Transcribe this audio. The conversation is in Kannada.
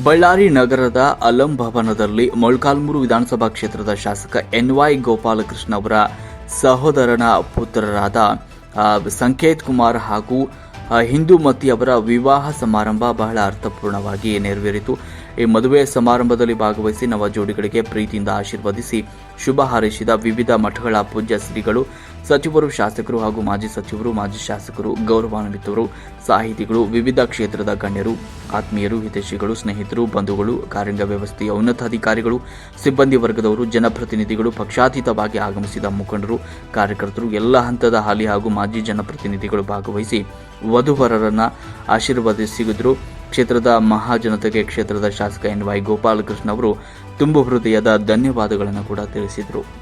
ಬಳ್ಳಾರಿ ನಗರದ ಅಲಂ ಭವನದಲ್ಲಿ ಮೊಳಕಾಲ್ಮೂರು ವಿಧಾನಸಭಾ ಕ್ಷೇತ್ರದ ಶಾಸಕ ಎನ್ವೈ ಗೋಪಾಲಕೃಷ್ಣ ಅವರ ಸಹೋದರನ ಪುತ್ರರಾದ ಸಂಕೇತ್ ಕುಮಾರ್ ಹಾಗೂ ಹಿಂದೂಮತಿ ಅವರ ವಿವಾಹ ಸಮಾರಂಭ ಬಹಳ ಅರ್ಥಪೂರ್ಣವಾಗಿ ನೆರವೇರಿತು. ಈ ಮದುವೆ ಸಮಾರಂಭದಲ್ಲಿ ಭಾಗವಹಿಸಿ ನವ ಜೋಡಿಗಳಿಗೆ ಪ್ರೀತಿಯಿಂದ ಆಶೀರ್ವದಿಸಿ ಶುಭ ಹಾರೈಸಿದ ವಿವಿಧ ಮಠಗಳ ಪೂಜ್ಯ ಶ್ರೀಗಳು, ಸಚಿವರು, ಶಾಸಕರು ಹಾಗೂ ಮಾಜಿ ಸಚಿವರು, ಮಾಜಿ ಶಾಸಕರು, ಗೌರವಾನ್ವಿತರು, ಸಾಹಿತಿಗಳು, ವಿವಿಧ ಕ್ಷೇತ್ರದ ಗಣ್ಯರು ಆತ್ಮೀಯರು ಹಿತೈಷಿಗಳು, ಸ್ನೇಹಿತರು, ಬಂಧುಗಳು, ಕಾರ್ಯಾಂಗ ವ್ಯವಸ್ಥೆಯ ಉನ್ನತಾಧಿಕಾರಿಗಳು, ಸಿಬ್ಬಂದಿ ವರ್ಗದವರು, ಜನಪ್ರತಿನಿಧಿಗಳು, ಪಕ್ಷಾತೀತವಾಗಿ ಆಗಮಿಸಿದ ಮುಖಂಡರು, ಕಾರ್ಯಕರ್ತರು, ಎಲ್ಲ ಹಂತದ ಹಾಲಿ ಹಾಗೂ ಮಾಜಿ ಜನಪ್ರತಿನಿಧಿಗಳು ಭಾಗವಹಿಸಿ ವಧುವರರನ್ನ ಆಶೀರ್ವದಿಸಿದ್ರು. ಕ್ಷೇತ್ರದ ಮಹಾಜನತೆಗೆ ಕ್ಷೇತ್ರದ ಶಾಸಕ ಎನ್ ವೈ ಗೋಪಾಲಕೃಷ್ಣ ಅವರು ತುಂಬು ಹೃದಯದ ಧನ್ಯವಾದಗಳನ್ನು ಕೂಡ ತಿಳಿಸಿದರು.